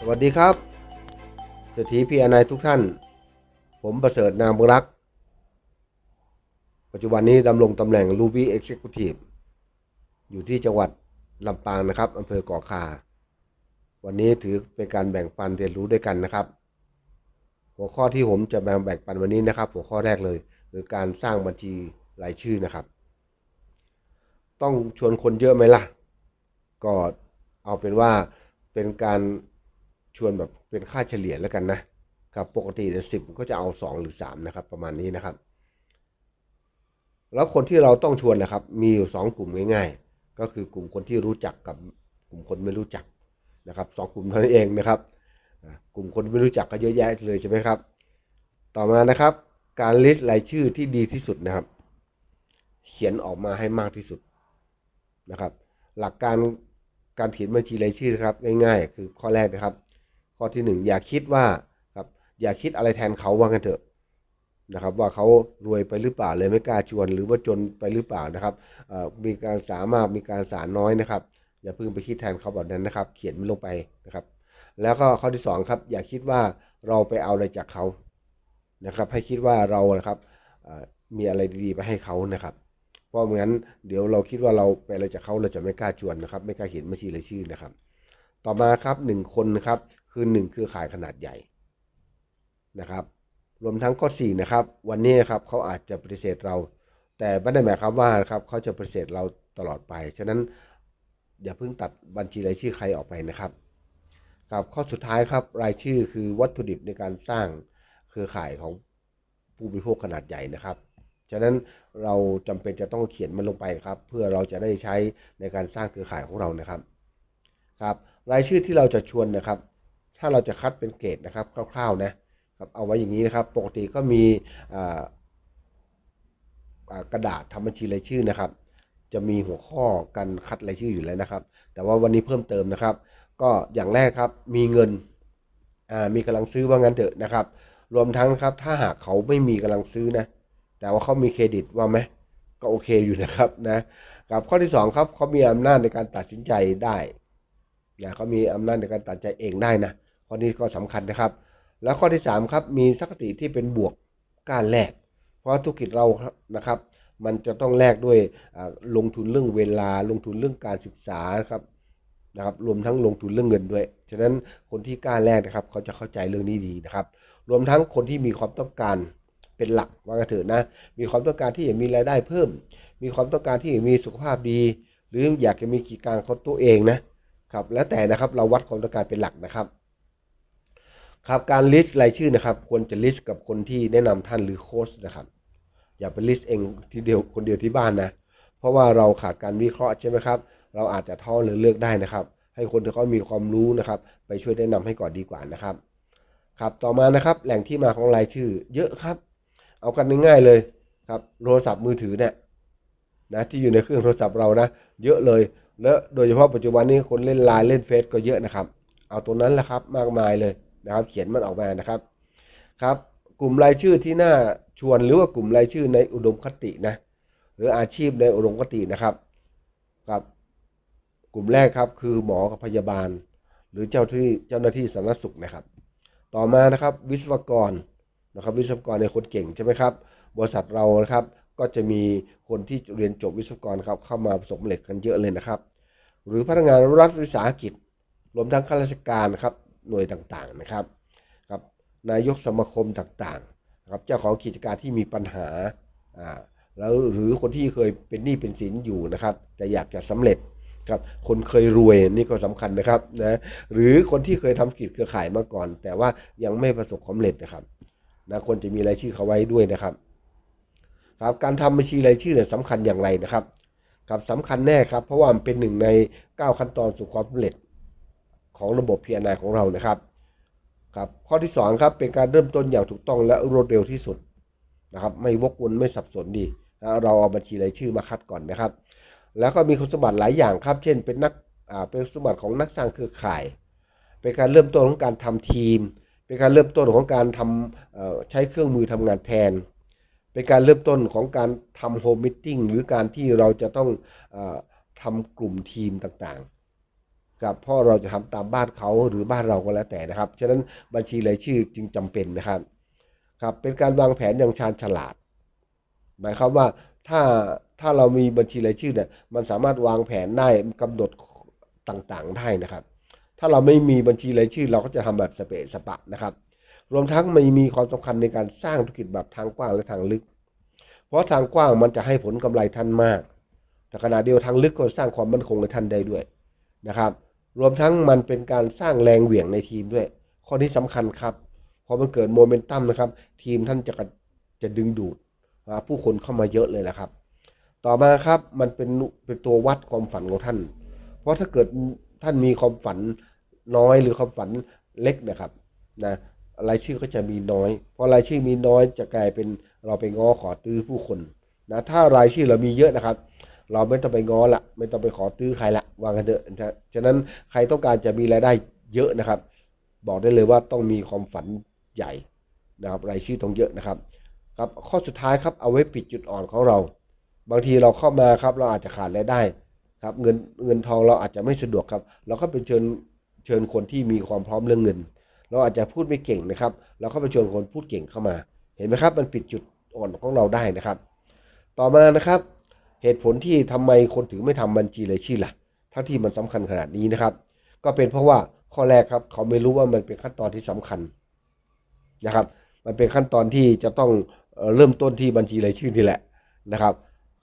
สวัสดีครับเศรษฐีพีอนายทุกท่าน ผมประเสริฐนามบุรัก ปัจจุบันนี้ดำรงตำแหน่ง Ruby Executive อยู่ที่จังหวัดลำปางนะครับอำเภอก่อคา วันนี้ถือเป็นการแบ่งปันเรียนรู้ด้วยกันนะครับ หัวข้อที่ผมจะแบ่งแบ่งปันวันนี้นะครับ หัวข้อแรกเลยคือการสร้างบัญชีรายชื่อนะครับ ต้องชวนคนเยอะไหมล่ะ ก็ เอาเป็นว่าเป็นการชวนแบบเป็นค่าเฉลี่ยแล้วกันนะครับปกติเนี่ยสิบก็จะเอาสองหรือสามนะครับ ประมาณนี้นะครับ แล้วคนที่เราต้องชวนนะครับ มีอยู่สองกลุ่มง่าย ๆ ก็คือกลุ่มคนที่รู้จักกับกลุ่มคนไม่รู้จักนะครับสองกลุ่มเท่านั้นเองนะครับ กลุ่มคนไม่รู้จักก็เยอะแยะเลยใช่ไหมครับ ต่อมานะครับ การลิสต์รายชื่อที่ดีที่สุดนะครับ เขียนออกมาให้มากที่สุดนะครับ หลักการ การเขียนบัญชีรายชื่อนะครับง่ายๆ คือข้อแรกนะครับ ข้อที่หนึ่งอย่าคิดว่าครับอย่าคิดอะไรแทนเขาว่ากันเถอะนะครับ ว่าเขารวยไปหรือเปล่าเลยไม่กล้าชวน หรือว่าจนไปหรือเปล่านะครับมีการสามารถมีการสารน้อยนะครับ อย่าเพิ่งไปคิดแทนเขาแบบนั้นนะครับ เขียนมันลงไปนะครับ แล้วก็ข้อที่สองครับอย่าคิดว่าเราไปเอาอะไรจากเขานะครับ ให้คิดว่าเรานะครับมีอะไรดีๆไปให้เขานะครับ เพราะงั้นเดี๋ยวเราคิดว่าเราไปอะไรจากเขาเราจะไม่กล้าชวนนะครับ ไม่กล้าเขียนบัญชีรายชื่อนะครับ ต่อมาครับหนึ่งคนนะครับคือหนึ่งเครือข่ายขนาดใหญ่นะครับ รวมทั้งข้อสี่นะครับ วันนี้นะครับเขาอาจจะปฏิเสธเรา แต่ไม่ได้หมายความว่าครับเขาจะปฏิเสธเราตลอดไป ฉะนั้นอย่าเพิ่งตัดบัญชีรายชื่อใครออกไปนะครับครับข้อสุดท้ายครับรายชื่อคือวัตถุดิบในการสร้างเครือข่ายของผู้บริโภคขนาดใหญ่นะครับ ฉะนั้นเราจำเป็นจะต้องเขียนมันลงไปครับ เพื่อเราจะได้ใช้ในการสร้างเครือข่ายของเรานะครับครับรายชื่อที่เราจะชวนนะครับ ถ้าเราจะคัดเป็นเกรดนะครับคร่าวๆนะครับเอาไว้อย่างนี้นะครับ ปกติก็มีอ่ากระดาษทำบัญชีรายชื่อนะครับ จะมีหัวข้อการคัดรายชื่ออยู่แล้วนะครับ แต่ว่าวันนี้เพิ่มเติมนะครับ ก็อย่างแรกครับมีเงินอ่ามีกำลังซื้อว่างั้นเถอะนะครับ รวมทั้งครับถ้าหากเขาไม่มีกำลังซื้อนะ แต่ว่าเขามีเครดิตว่าไหมก็โอเคอยู่นะครับนะครับข้อที่สองครับเขามีอำนาจในการตัดสินใจได้นะเขามีอำนาจในการตัดใจเองได้นะข้อนี้ก็สำคัญนะครับ แล้วข้อที่สามครับมีสักติที่เป็นบวกการแลกเพราะธุรกิจเราครับนะครับ มันจะต้องแลกด้วยลงทุนเรื่องเวลา ลงทุนเรื่องการศึกษาครับนะครับรวมทั้งลงทุนเรื่องเงินด้วย ฉะนั้นคนที่กล้าแลกนะครับ เขาจะเข้าใจเรื่องนี้ดีนะครับ รวมทั้งคนที่มีความต้องการ เป็นหลักว่ากันเถอะนะ มีความต้องการที่จะมีรายได้เพิ่ม มีความต้องการที่จะมีสุขภาพดี หรืออยากจะมีกิจการของตัวเองนะครับ แล้วแต่นะครับเราวัดความต้องการเป็นหลักนะครับ ครับการลิสต์รายชื่อนะครับควรจะลิสต์กับคนที่แนะนำท่านหรือโค้ชนะครับ อย่าไปลิสต์เองทีเดียวคนเดียวที่บ้านนะ เพราะว่าเราขาดการวิเคราะห์ใช่ไหมครับ เราอาจจะท้อหรือเลือกได้นะครับ ให้คนที่เขามีความรู้นะครับ ไปช่วยแนะนำให้ก่อนดีกว่านะครับครับต่อมานะครับแหล่งที่มาของรายชื่อเยอะครับ เอากันง่ายๆเลยครับโทรศัพท์มือถือเนี่ยนะที่อยู่ในเครื่องโทรศัพท์เรานะเยอะเลย แล้วโดยเฉพาะปัจจุบันนี้คนเล่นไลน์เล่นเฟซก็เยอะนะครับ เอาตัวนั้นแหละครับมากมายเลยนะครับ เขียนมันออกมานะครับครับ กลุ่มรายชื่อที่น่าชวนหรือว่ากลุ่มรายชื่อในอุดมคตินะหรืออาชีพในอุดมคตินะครับครับ กลุ่มแรกครับคือหมอกับพยาบาล หรือเจ้าที่เจ้าหน้าที่สาธารณสุขนะครับ ต่อมานะครับ วิศวกร นะครับวิศวกรในยคนเก่งใช่ไหมครับบริษัทเรานะครับก็จะมีคนที่เรียนจบวิศวกรครับเข้ามาประสบความสำเร็จกันเยอะเลยนะครับ หรือพนักงานรัฐวิสาหกิจรวมทั้งข้าราชการครับหน่วยต่างๆนะครับครับนายกสมาคมต่างๆครับเจ้าของกิจการที่มีปัญหาอ่าแล้วหรือคนที่เคยเป็นหนี้เป็นสินอยู่นะครับ แต่อยากจะสำเร็จครับคนเคยรวยนี่ก็สำคัญนะครับนะหรือคนที่เคยทำกิจเครือข่ายมาก่อน แต่ว่ายังไม่ประสบความสำเร็จนะครับ นะควรจะมีรายชื่อเขาไว้ด้วยนะครับครับการทำบัญชีรายชื่อเนี่ยสำคัญอย่างไรนะครับครับสำคัญแน่ครับ เพราะว่ามันเป็นหนึ่งใน 9 ขั้นตอนสู่ความสำเร็จของระบบ P&I ของเรานะครับครับข้อที่สองครับเป็นการเริ่มต้นอย่างถูกต้องและรวดเร็วที่สุดนะครับ ไม่วกวนไม่สับสนดีนะเราเอาบัญชีรายชื่อมาคัดก่อนนะครับ แล้วก็มีคุณสมบัติหลายอย่างครับ เช่น เป็นนักอ่าเป็นคุณสมบัติของนักสร้างเครือข่าย เป็นการเริ่มต้นของการทำทีม เป็นการเริ่มต้นของการทำใช้เครื่องมือทำงานแทน เป็นการเริ่มต้นของการทำโฮมมิทติ้งหรือการที่เราจะต้องอทำกลุ่มทีมต่างครับพราะเราจะทำตามบ้านเขาหรือบ้านเราก็แล้วแต่นะครับ ฉะนั้นบัญชีรายชื่อจึงจำเป็นนะครับครับเป็นการวางแผนอย่างชาญฉลาด หมายความว่าถ้าถ้าเรามีบัญชีรายชื่อเนี่ยมันสามารถวางแผนได้กำหนดต่างๆได้นะครับ ถ้าเราไม่มีบัญชีรายชื่อ เราก็จะทำแบบสเปะสปะนะครับ รวมทั้งมันมีความสำคัญในการสร้างธุรกิจแบบทางกว้างและทางลึก เพราะทางกว้างมันจะให้ผลกำไรท่านมาก แต่ขณะเดียวทางลึกก็สร้างความมั่นคงในท่านได้ด้วยนะครับ รวมทั้งมันเป็นการสร้างแรงเหวี่ยงในทีมด้วย ข้อนี้สำคัญครับพอมันเกิดโมเมนตัมนะครับ ทีมท่านจะกระจะดึงดูดผู้คนเข้ามาเยอะเลยนะครับ ต่อมาครับมันเป็นเป็นตัววัดความฝันของท่าน เพราะถ้าเกิดท่านมีความฝัน น้อยหรือความฝันเล็กนะครับนะรายชื่อก็จะมีน้อย เพอรายชื่อมีน้อยจะกลายเป็นเราไปง้อขอตื้อผู้คนนะถ้ารายชื่อเรามีเยอะนะครับ เราไม่ต้องไปง้อละไม่ต้องไปขอตื้อใครละวางกันเถอะนะฉะนั้นใครต้องการจะมีรายได้เยอะนะครับ บอกได้เลยว่าต้องมีความฝันใหญ่นะครับ รายชื่อต้องเยอะนะครับ ครับข้อสุดท้ายครับเอาไว้ปิดจุดอ่อนของเรา บางทีเราเข้ามาครับเราอาจจะขาดรายได้ครับ เงินเงินทองเราอาจจะไม่สะดวกครับ เราก็ไปเชิญ เชิญคนที่มีความพร้อมเรื่องเงิน เราอาจจะพูดไม่เก่งนะครับ เราก็ไปชวนคนพูดเก่งเข้ามา เห็นไหมครับ มันปิดจุดอ่อนของเราได้นะครับ ต่อมานะครับ เหตุผลที่ทำไมคนถึงไม่ทำบัญชีรายชื่อล่ะทั้งที่มันสำคัญขนาดนี้นะครับ ก็เป็นเพราะว่าข้อแรกครับ เขาไม่รู้ว่ามันเป็นขั้นตอนที่สำคัญนะครับ มันเป็นขั้นตอนที่จะต้องเริ่มต้นที่บัญชีรายชื่อนี่แหละนะครับ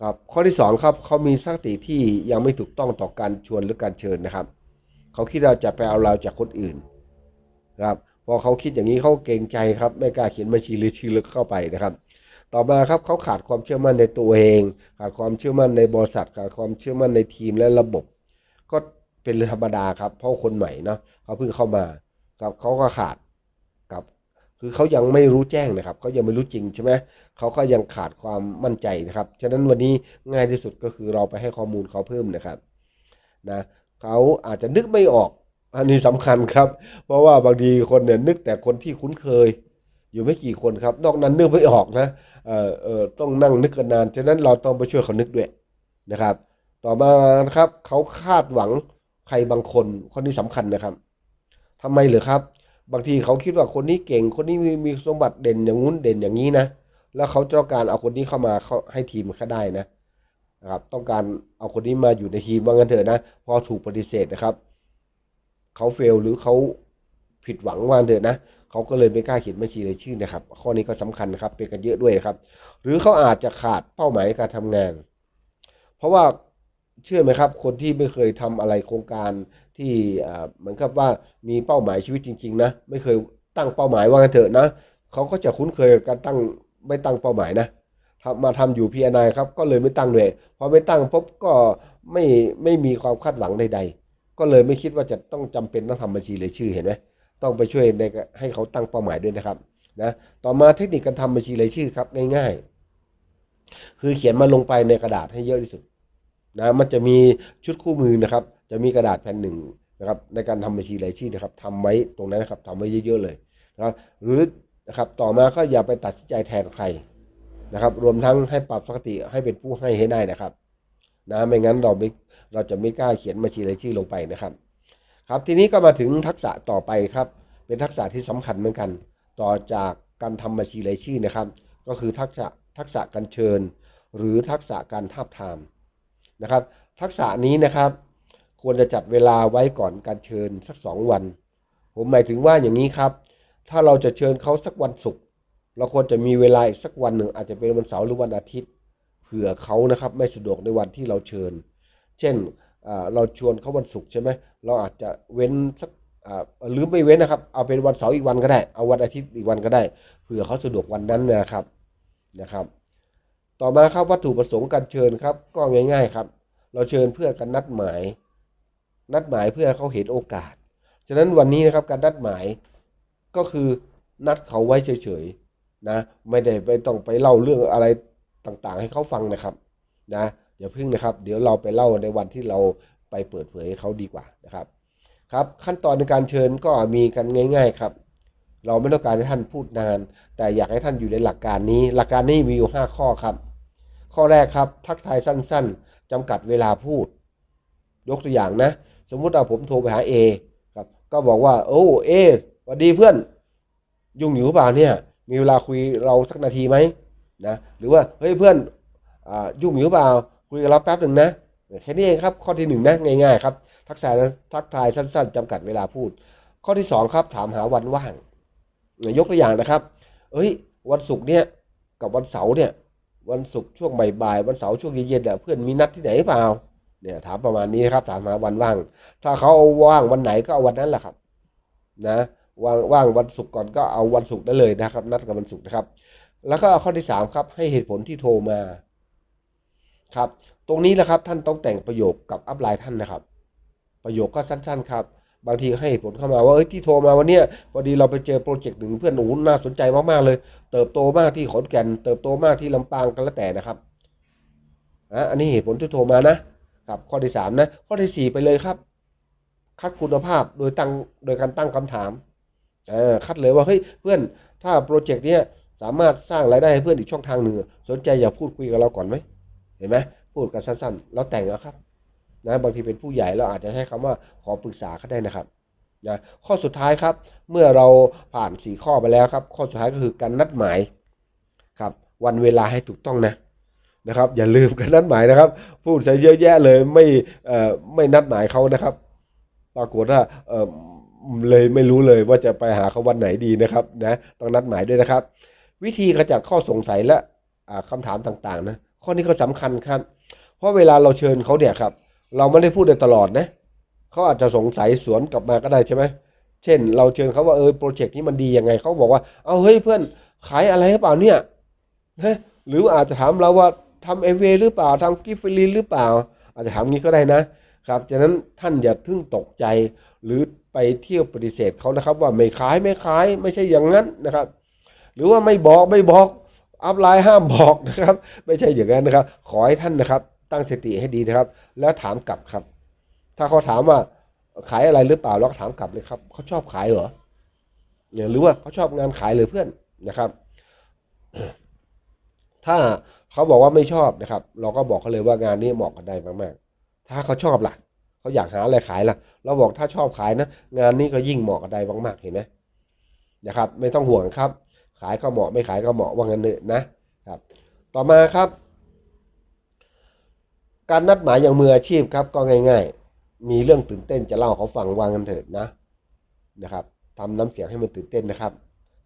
ครับข้อที่สองครับเขามีสติที่ยังไม่ถูกต้องต่อการชวนหรือการเชิญนะครับ เขาคิดว่าจะไปเอาเราจากคนอื่นนะครับพอเขาคิดอย่างนี้เขาเกรงใจครับไม่กล้าเขียนบัญชีหรายชื่อลึกเข้าไปนะครับ ต่อมาครับเขาขาดความเชื่อมั่นในตัวเอง ขาดความเชื่อมั่นในบริษัท ขาดความเชื่อมั่นในทีมและระบบ ก็เป็นธรรมดาครับ เพราะคนใหม่เนาะเขาเพิ่งเข้ามาครับเขาก็ขาดครับคือเขายังไม่รู้แจ้งนะครับเขายังไม่รู้จริงใช่ไหมเขาก็ยังขาดความมั่นใจนะครับ ฉะนั้นวันนี้ง่ายที่สุดก็คือเราไปให้ข้อมูลเขาเพิ่มนะครับนะ เขาอาจจะนึกไม่ออก อันนี้สำคัญครับ เพราะว่าบางทีคนเนี่ยนึกแต่คนที่คุ้นเคย อยู่ไม่กี่คนครับ นอกนั้นนึกไม่ออกนะเอ่อเอ่อต้องนั่งนึกกันนานฉะนั้นเราต้องไปช่วยเขานึกด้วยนะครับ ต่อมานะครับเขาคาดหวังใครบางคนข้อนี้สำคัญนะครับทำไมหรือครับ บางทีเขาคิดว่าคนนี้เก่ง คนนี้มีมีสมบัติเด่นอย่างงู้นเด่นอย่างนี้นะแล้วเขาต้องการเอาคนนี้เข้ามาเขาให้ทีมเขาได้นะ นะครับต้องการเอาคนนี้มาอยู่ในทีมว่างั้นเถอะนะพอถูกปฏิเสธนะครับเขาเฟลหรือเขาผิดหวังว่างั้นเถอะนะเขาก็เลยไม่กล้าเขียนบัญชีรายชื่อนะครับ ข้อนี้ก็สำคัญนะครับเป็นกันเยอะด้วยนะครับ หรือเขาอาจจะขาดเป้าหมายการทำงาน เพราะว่าเชื่อไหมครับ คนที่ไม่เคยทำอะไรโครงการที่เหมือนกับว่ามีเป้าหมายชีวิตจริง ๆ นะ ไม่เคยตั้งเป้าหมายว่ากันเถอะนะเขาก็จะคุ้นเคยกับการตั้งไม่ตั้งเป้าหมายนะ มาทำอยู่พีนครับก็เลยไม่ตั้งเลยพอไม่ตั้งพบก็ไม่ไม่มีความคาดหวังใดๆ ก็เลยไม่คิดว่าจะต้องจำเป็นต้องทำบัญชีรายชื่อเห็นไหมต้องไปช่วยในให้เขาตั้งเป้าหมายด้วยนะครับนะต่อมาเทคนิคการทำบัญชีรายชื่อครับง่ายๆ คือเขียนมาลงไปในกระดาษให้เยอะที่สุดนะมันจะมีชุดคู่มือนะครับ จะมีกระดาษแผ่นหนึ่งนะครับในการทำบัญชีรายชื่อนะครับทำไว้ตรงนั้นนะครับทำไว้เยอะๆเลยนะครับหรือนะครับต่อมาก็อย่าไปตัดสินใจแทนใคร นะครับรวมทั้งให้ปรับสติให้เป็นผู้ให้ให้ได้นะครับนะไม่งั้นเราไม่เราจะไม่กล้าเขียนบัญชีรายชื่อลงไปนะครับ ครับทีนี้ก็มาถึงทักษะต่อไปครับ เป็นทักษะที่สำคัญเหมือนกัน ต่อจากการทำบัญชีรายชื่อนะครับ ก็คือทักษะทักษะการเชิญ หรือทักษะการทาบทามนะครับ ทักษะนี้นะครับ ควรจะจัดเวลาไว้ก่อนการเชิญสักสองวัน ผมหมายถึงว่าอย่างนี้ครับ ถ้าเราจะเชิญเขาสักวันศุกร์ เราควรจะมีเวลาอีกสักวันหนึ่ง อาจจะเป็นวันเสาร์หรือวันอาทิตย์ เผื่อเขานะครับไม่สะดวกในวันที่เราเชิญ เช่นเราชวนเขาวันศุกร์ใช่ไหมเราอาจจะเว้นสักหรือไม่เว้นนะครับ เอาเป็นวันเสาร์อีกวันก็ได้ เอาวันอาทิตย์อีกวันก็ได้ เผื่อเขาสะดวกวันนั้นนะครับนะครับ ต่อมาครับวัตถุประสงค์การเชิญครับ ก็ง่าย ๆครับ เราเชิญเพื่อการนัดหมาย นัดหมายเพื่อเขาเห็นโอกาส ฉะนั้นวันนี้นะครับการนัดหมายก็คือนัดเขาไว้เฉยๆ นะ ไม่ได้ไปต้องไปเล่าเรื่องอะไรต่างๆ ให้เขาฟังนะครับ นะอย่าพึ่งนะครับ เดี๋ยวเราไปเล่าในวันที่เราไปเปิดเผยให้เขาดีกว่านะครับ ครับ ขั้นตอนในการเชิญก็มีกันง่าย ๆ ครับ เราไม่ต้องการให้ท่านพูดนาน แต่อยากให้ท่านอยู่ในหลักการนี้ หลักการนี้มีอยู่ห้าข้อครับ ข้อแรกครับ ทักทายสั้น ๆจำกัดเวลาพูด ยกตัวอย่างนะ สมมุติว่าผมโทรไปหาเอครับ ก็บอกว่า โอ้เอสวัสดีเพื่อน ยุ่งอยู่หรือเปล่าเนี่ย มีเวลาคุยเราสักนาทีไหมนะหรือว่าเฮ้ยเพื่อนอยุ่งอยู่เปล่าคุยกับเราแป๊บหนึ่งนะแค่นี้เองครับข้อที่หนึ่งนะง่ายๆครับทักทายทักทายสั้น ๆจำกัดเวลาพูด ข้อที่สองครับถามหาวันว่างยกตัวอย่างนะครับเอ้ยวันศุกร์เนี่ยกับวันเสาร์เนี่ยวันศุกร์ช่วงบ่ายๆวันเสาร์ช่วงเย็นๆเนี่ยเพื่อนมีนัดที่ไหนเปล่าเนี่ยถามประมาณนี้ครับถามหาวันว่าง ถ้าเขาเอาว่างวันไหนก็เอาวันนั้นแหละครับ นะ ว่างว่างวันศุกร์ก่อนก็เอาวันศุกร์ได้เลยนะครับ นัดกับวันศุกร์นะครับ แล้วก็ข้อที่สามครับ ให้เหตุผลที่โทรมาครับ ตรงนี้นะครับท่านต้องแต่งประโยคกับอัพไลน์ท่านนะครับ ประโยคก็สั้น ๆ ครับ บางทีให้เหตุผลเข้ามาว่าเอ้ยที่โทรมาวันเนี้ยพอดีเราไปเจอโปรเจกต์หนึ่งเพื่อนหนูน่าสนใจมากๆเลย เติบโตมากที่ขอนแก่นเติบโตมากที่ลำปางกันแล้วแต่นะครับอะอันนี้เหตุผลที่โทรมานะครับ ข้อที่สามนะ ข้อที่สี่ไปเลยครับ คัดคุณภาพโดยตั้งโดยการตั้งคำถาม เออคัดเลยว่าเฮ้ยเพื่อนถ้าโปรเจกต์เนี้ยสามารถสร้างรายได้ให้เพื่อนอีกช่องทางหนึ่งสนใจอย่าพูดคุยกับเราก่อนไหมเห็นไหมพูดกันสั้นๆแล้วแต่งเอาครับนะบางทีเป็นผู้ใหญ่เราอาจจะใช้คำว่าขอปรึกษาก็ได้นะครับนะข้อสุดท้ายครับ เมื่อเราผ่านสี่ข้อไปแล้วครับ ข้อสุดท้ายก็คือการนัดหมายครับ วันเวลาให้ถูกต้องนะนะครับ อย่าลืมการนัดหมายนะครับ พูดใส่เยอะแยะเลยไม่เอ่อไม่นัดหมายเขานะครับ ปรากฏว่าเอ่อ เลยไม่รู้เลยว่าจะไปหาเขาวันไหนดีนะครับนะต้องนัดหมายด้วยนะครับ วิธีขจัดข้อสงสัยและอ่าคำถามต่างๆนะข้อนี้ก็สำคัญครับ เพราะเวลาเราเชิญเขาเนี่ยครับ เราไม่ได้พูดตลอดนะเขาอาจจะสงสัยสวนกลับมาก็ได้ใช่ไหมเช่น เราเชิญเขาว่าเออโปรเจกต์นี้มันดียังไงเขาบอกว่าเอาเฮ้ยเพื่อนขายอะไรหรือเปล่าเนี่ยเฮ้ยหรืออาจจะถามเราว่าทำเอเวหรือเปล่าทำกิฟต์ลีหรือเปล่า อาจจะถามงี้ก็ได้นะครับฉะนั้นท่านอย่าทึ่งตกใจหรือ ไปเที่ยวปฏิเสธเขานะครับ ว่าไม่ขายไม่ขายไม่ใช่อย่างนั้นนะครับ หรือว่าไม่บอกไม่บอกอัพไลน์ห้ามบอกนะครับ ไม่ใช่อย่างนั้นนะครับ ขอให้ท่านนะครับ ตั้งสติให้ดีนะครับ แล้วถามกลับครับ ถ้าเขาถามว่าขายอะไรหรือเปล่าเราก็ถามกลับเลยครับเขาชอบขายเหรอหรือว่าเขาชอบงานขายเลยเพื่อนนะครับ ถ้าเขาบอกว่าไม่ชอบนะครับ เราก็บอกเขาเลยว่างานนี้เหมาะกับได้มากๆ ถ้าเขาชอบล่ะเขาอยากหาอะไรขายล่ะ เราบอกถ้าชอบขายนะ งานนี้ก็ยิ่งเหมาะกับได้มากๆเห็นไหมนะครับ ไม่ต้องห่วงครับ ขายก็เหมาะไม่ขายก็เหมาะว่างั้นเถอะนะครับ ต่อมาครับ การนัดหมายอย่างมืออาชีพครับ ก็ง่าย ๆ มีเรื่องตื่นเต้นจะเล่าเขาฟังวางันเถิดนะนะครับทำน้ำเสียงให้มันตื่นเต้นนะครับ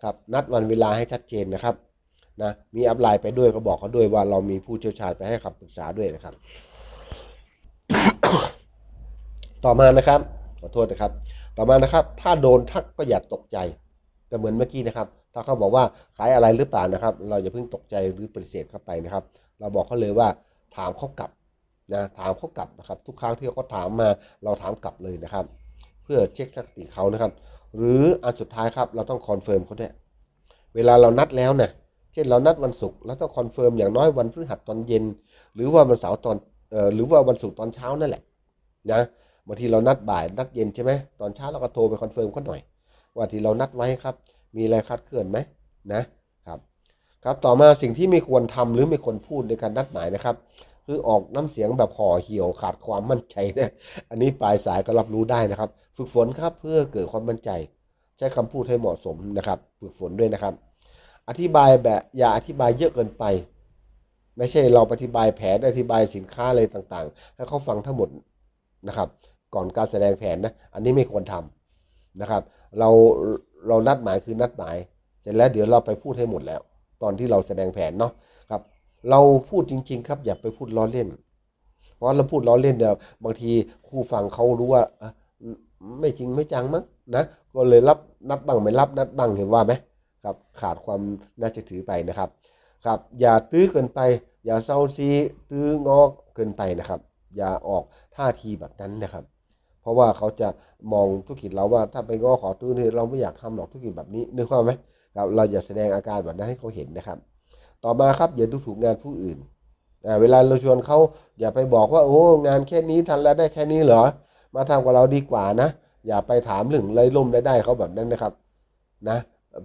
ครับนัดวันเวลาให้ชัดเจนนะครับนะมีอัพไลน์ไปด้วยก็บอกเขาด้วยว่าเรามีผู้เชี่ยวชาญไปให้คำปรึกษาด้วยนะครับ ต่อมานะครับ ขอโทษนะครับ ต่อมานะครับ ถ้าโดนทักก็อย่าตกใจก็เหมือนเมื่อกี้นะครับ ถ้าเขาบอกว่าขายอะไรหรือเปล่านะครับ เราอย่าเพิ่งตกใจหรือปฏิเสธเข้าไปนะครับ เราบอกเขาเลยว่าถามเขากลับนะถามเขากลับนะครับ ทุกครั้งที่เขาถามมาเราถามกลับเลยนะครับ เพื่อเช็คสติเขานะครับ หรืออันสุดท้ายครับ เราต้องคอนเฟิร์มเขาด้วยเวลาเรานัดแล้วนี่ยเช่นเรานัดวันศุกร์แล้วต้องคอนเฟิร์มอย่างน้อยวันพฤหัสตอนเย็น หรือว่าวันเสาร์ตอนเอ่อหรือว่าวันศุกร์ตอนเช้านั่นแหละนะ บางทีเรานัดบ่ายนัดเย็นใช่ไหมตอนเช้าเราก็โทรไปคอนเฟิร์มเขาหน่อย ว่าที่เรานัดไว้ครับ มีอะไรคลาดเคลื่อนไหมนะครับ ครับต่อมาสิ่งที่ไม่ควรทำหรือไม่ควรพูดในการนัดหมายนะครับ คือออกน้ำเสียงแบบห่อเหี่ยวขาดความมั่นใจเนี่ยอันนี้ปลายสายก็รับรู้ได้นะครับ ฝึกฝนครับเพื่อเกิดความมั่นใจ ใช้คำพูดให้เหมาะสมนะครับ ฝึกฝนด้วยนะครับ อธิบายแบบอย่าอธิบายเยอะเกินไปไม่ใช่เราอธิบายแผนอธิบายสินค้าอะไรต่างๆ ให้เขาฟังทั้งหมดนะครับ ก่อนการแสดงแผนนะ อันนี้ไม่ควรทำนะครับ เราเรานัดหมายคือนัดหมาย เสร็จแล้วเดี๋ยวเราไปพูดให้หมดแล้ว ตอนที่เราแสดงแผนเนาะครับ เราพูดจริง ๆ ครับ อย่าไปพูดล้อเล่น เพราะเราพูดล้อเล่นเดี๋ยวบางทีคู่ฟังเขารู้ว่าไม่จริงไม่จังมั้งนะก็เลยรับนัดบ้างไม่รับนัดบ้างเห็นว่าไหมครับขาดความน่าจะถือไปนะครับ ครับ อย่าตื้อเกินไป อย่าเซาซีตื้องอเกินไปนะครับ อย่าออกท่าทีแบบนั้นนะครับ เพราะว่าเขาจะมองธุรกิจเราว่าถ้าไปง้อขอตื้นี่เราไม่อยากทำหรอกธุรกิจแบบนี้นึกภาพไหมครับเราอย่าแสดงอาการแบบนั้นให้เขาเห็นนะครับ ต่อมาครับอย่าดูถูกงานผู้อื่นเวลาเราชวนเขาอย่าไปบอกว่าโอ้งานแค่นี้ทันแล้วได้แค่นี้เหรอ มาทำกับเราดีกว่านะ อย่าไปถามเรื่องไรล่มได้ได้เขาแบบนั้นนะครับ นะ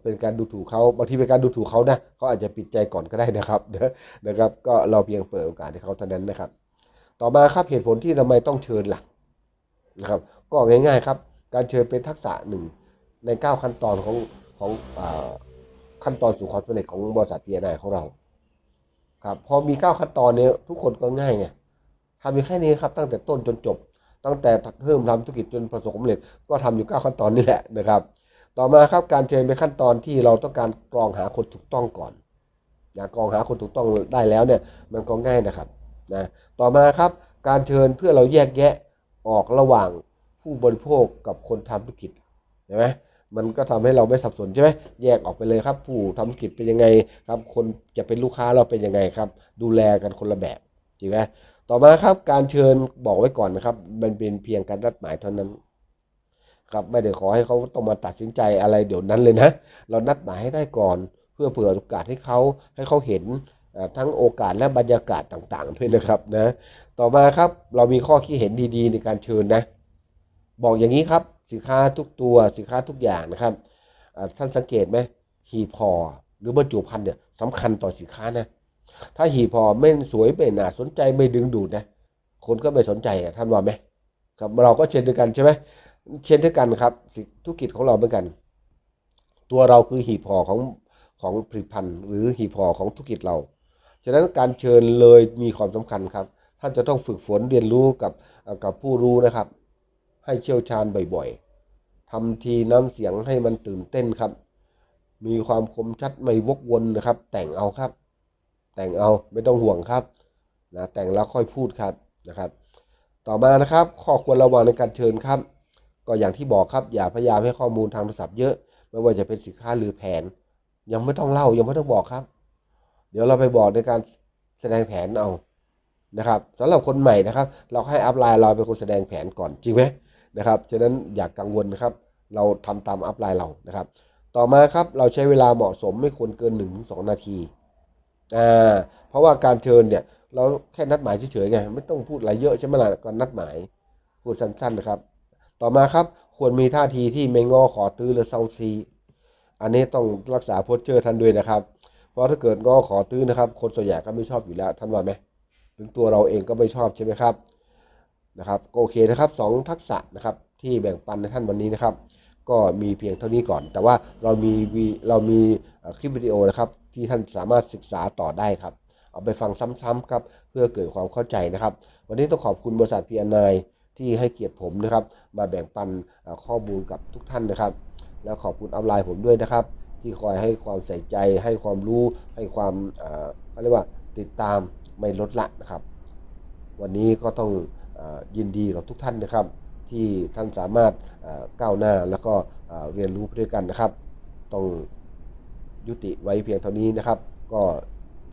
เป็นการดูถูกเขาบางทีเป็นการดูถูกเขานะเขาอาจจะปิดใจก่อนก็ได้นะครับนะครับ ก็เราเพียงเปิดโอกาสให้เขาเท่านั้นนะครับ ต่อมาครับเหตุผลที่ทำไมต้องเชิญล่ะ นะครับ ก็ง่ายๆครับ การเชิญเป็นทักษะหนึ่งใน 9 ขั้นตอนของของอขั้นตอนสู่ความสำเร็จของบริษัทพีไอของเราครับพอมี 9 ขั้นตอนเนี้ยทุกคนก็ง่ายไงทำอยู่แค่นี้ครับตั้งแต่ต้นจนจบ ตั้งแต่เริ่มทำธุรกิจจนประสบความสำเร็จก็ทำอยู่ 9 ขั้นตอนนี่แหละนะครับ ต่อมาครับการเชิญเป็นขั้นตอนที่เราต้องการกรองหาคนถูกต้องก่อนนะกรองหาคนถูกต้องได้แล้วเนี่ยมันก็ง่ายนะครับนะต่อมาครับการเชิญเพื่อเราแยกแยะ ออกระหว่างผู้บริโภคกับคนทำธุรกิจเห็นไหมมันก็ทำให้เราไม่สับสนใช่ไหมแยกออกไปเลยครับ ผู้ทำธุรกิจเป็นยังไงครับ คนจะเป็นลูกค้าเราเป็นยังไงครับ ดูแลกันคนละแบบจริงไหมต่อมาครับการเชิญบอกไว้ก่อนนะครับ มันเป็นเพียงการนัดหมายเท่านั้นครับไม่ได้ขอให้เขาต้องมาตัดสินใจอะไรเดี๋ยวนั้นเลยนะ เรานัดหมายให้ได้ก่อน เพื่อเผื่อโอกาสให้เขาให้เขาเห็น ทั้งโอกาสและบรรยากาศต่างๆด้วยนะครับนะต่อมาครับเรามีข้อคิดเห็นดีๆ ในการเชิญนะ บอกอย่างนี้ครับสินค้าทุกตัวสินค้าทุกอย่างนะครับท่านสังเกตไหมหีพอหรือบรรจุภัณฑ์เนี่ยสำคัญต่อสินค้านะ ถ้าหีพอไม่สวยไม่น่าสนใจไม่ดึงดูดนะคนก็ไม่สนใจอะท่านว่าไหมครับเราก็เช่นเดียวกันใช่ไหมเช่นเดียวกันครับธุรกิจของเราเหมือนกัน ตัวเราคือหีบห่อของของผลิตภัณฑ์ หรือหีบห่อของธุรกิจเรา ฉะนั้นการเชิญเลยมีความสำคัญครับ ท่านจะต้องฝึกฝนเรียนรู้กับกับผู้รู้นะครับ ให้เชี่ยวชาญบ่อยๆทำทีน้ำเสียงให้มันตื่นเต้นครับ มีความคมชัดไม่วกวนนะครับ แต่งเอาครับ แต่งเอาไม่ต้องห่วงครับนะแต่งแล้วค่อยพูดครับนะครับ ต่อมานะครับ ข้อควรระวังในการเชิญครับ ก็อย่างที่บอกครับ อย่าพยายามให้ข้อมูลทางโทรศัพท์เยอะ ไม่ว่าจะเป็นสินค้าหรือแผน ยังไม่ต้องเล่ายังไม่ต้องบอกครับ เดี๋ยวเราไปบอกในการแสดงแผนเอานะครับสำหรับคนใหม่นะครับ เราให้อัพไลน์เราเป็นคนแสดงแผนก่อนจริงไหมนะครับฉะนั้นอย่ากกังวลนะครับ เราทำตามอัพไลน์เรานะครับ ต่อมาครับเราใช้เวลาเหมาะสมไม่ควรเกิน1นถึงสนาทีอ่าเพราะว่าการเชิญเนี่ยเราแค่นัดหมายเฉยๆไงไม่ต้องพูดอะไรเยอะใช่ไหมล่ะก่อนนัดหมายพูดสั้นๆนะครับ ต่อมาครับควรมีท่าทีที่ไม่งอขอตื้อหรือเซาซี อันนี้ต้องรักษาโพสเจอร์ท่านด้วยนะครับ ราะถ้าเกิดงอขอตื้อนะครับ คนส่วนใหญ่ก็ไม่ชอบอยู่แล้วท่านว่าไหมถึงตัวเราเองก็ไม่ชอบใช่ไหมครับนะครับก็โอเคนะครับสองทักษะนะครับที่แบ่งปันในท่านวันนี้นะครับ ก็มีเพียงเท่านี้ก่อน แต่ว่าเรามีเรามีคลิปวิดีโอนะครับ ที่ท่านสามารถศึกษาต่อได้ครับ เอาไปฟังซ้ำๆครับเพื่อเกิดความเข้าใจนะครับ วันนี้ต้องขอบคุณบริษัทพีอนายที่ให้เกียรติผมนะครับ มาแบ่งปันข้อมูลกับทุกท่านนะครับ แล้วขอบคุณอัพไลน์ผมด้วยนะครับ ที่คอยให้ความใส่ใจ ให้ความรู้ให้ความเอ่อเขาเรียกว่าติดตามไม่ลดละนะครับ วันนี้ก็ต้องอยินดีกับทุกท่านนะครับ ที่ท่านสามารถอ่อก้าวหน้าแล้วก็เอ่อเรียนรู้ไปด้วยกันนะครับ ต้องยุติไว้เพียงเท่านี้นะครับ ก็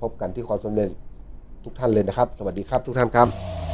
พบกันที่ความสำเร็จทุกท่านเลยนะครับ สวัสดีครับทุกท่านครับ